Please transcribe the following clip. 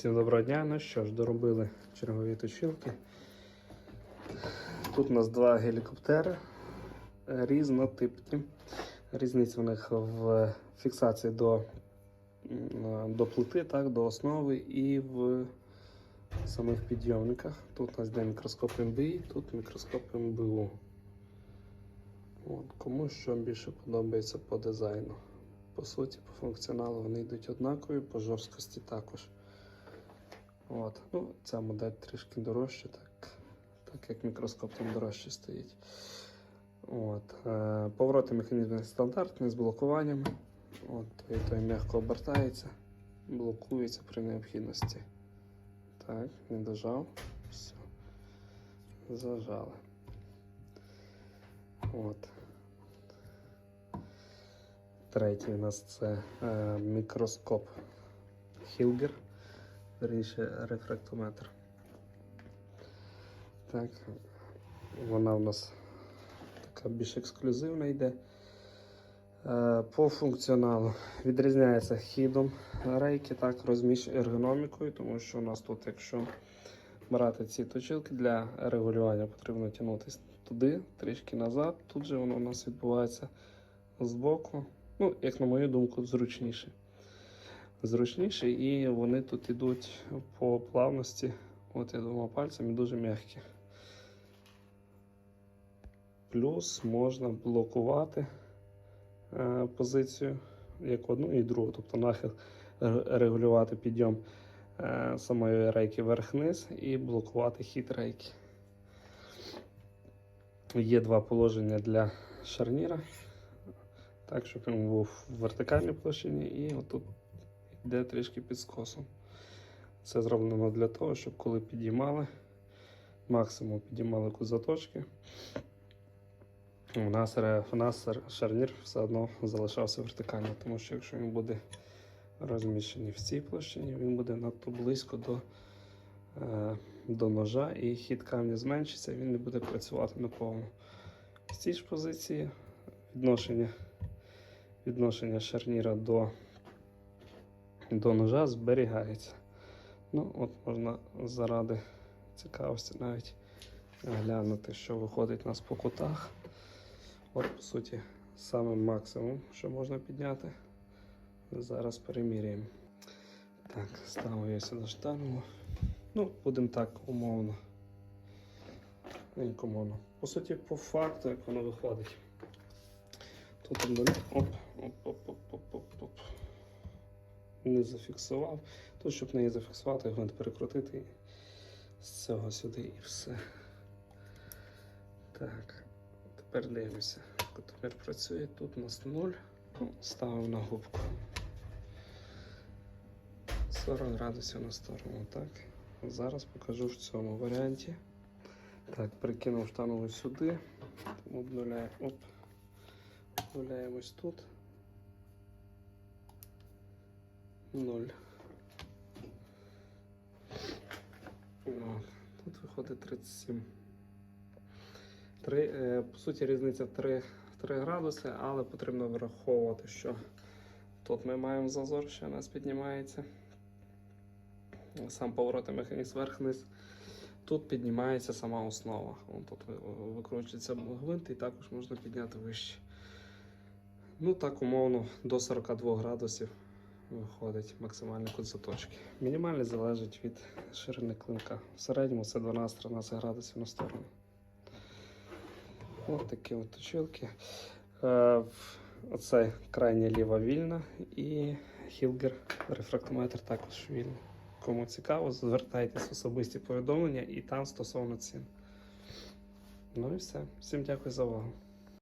Всім доброго дня. Ну що ж, доробили чергові точилки. Тут у нас два гелікоптери різнотипні. Різниця в них в фіксації до, до плити, так, до основи і в самих підйомниках. Тут у нас йде мікроскоп МБІ, тут мікроскоп МБУ. От, кому що більше подобається по дизайну. По суті, по функціоналу вони йдуть однакові, по жорсткості також. От. Ну, ця модель трішки дорожча, так, так як мікроскоп там дорожче стоїть. От. Е, повороти механізму стандартні з блокуваннями. От, той, той м'яко обертається, блокується при необхідності. Так, не дожав. Все. Зажали. От. Третій у нас це е, мікроскоп Хілгер, верніше рефрактометр. Так, вона у нас така більш ексклюзивна йде. Е, По функціоналу відрізняється хідом рейки, так, розміщ ергономікою, тому що у нас тут, якщо брати ці точилки для регулювання, потрібно тягнутися туди, трішки назад. Тут же воно у нас відбувається збоку. Ну, як на мою думку, зручніше. Зручніше, і вони тут йдуть по плавності. От я двома пальцями дуже м'які. Плюс можна блокувати е, позицію як одну і другу, тобто нахил регулювати підйом е, самої рейки вверх-вниз і блокувати хід рейки. Є два положення для шарніра. Так, щоб він був в вертикальній площині і отут йде трішки під скосом. Це зроблено для того, щоб коли підіймали, максимум підіймали кут заточки, у нас, у нас шарнір все одно залишався вертикальним, тому що якщо він буде розміщений в цій площині, він буде надто близько до, е, до ножа і хід камня зменшиться, він не буде працювати наповну. В цій ж позиції відношення відношення шарніра до, до ножа зберігається. Ну, от можна заради цікавості навіть глянути, що виходить у нас по кутах. От, по суті, саме максимум, що можна підняти. Зараз переміряємо. Так, ставимо я сюди штангу. Ну, будемо так умовно. Ну, умовно. По суті, по факту, як воно виходить. Тут. Оп, оп, оп, оп, оп, оп, оп. Не зафіксував. Тут, щоб не її зафіксувати, гвинт перекрутити з цього сюди і все. Так, тепер дивимося. Тепер працює. Тут у нас 0. Ну, ставимо на губку. 40 градусів на сторону, так. Зараз покажу в цьому варіанті. Так, прикинув штангу сюди. Обнуляю. Оп. Тут. 0. Тут виходить 37. 3, е, по суті, різниця 3, 3 градуси, але потрібно враховувати, що тут ми маємо зазор, що у нас піднімається. Сам поворотний механізм вверх-вниз. Тут піднімається сама основа. Вон тут викручується гвинт і також можна підняти вище. Ну так умовно до 42 градусів виходить максимальний кут заточки. Мінімальний залежить від ширини клинка. В середньому це 12-13 градусів на сторону. Ось такі от точилки. Е, Оце крайня ліва вільна і Хілгер рефрактометр також вільний. Кому цікаво, звертайтесь в особисті повідомлення і там стосовно цін. Ну і все. Всім дякую за увагу.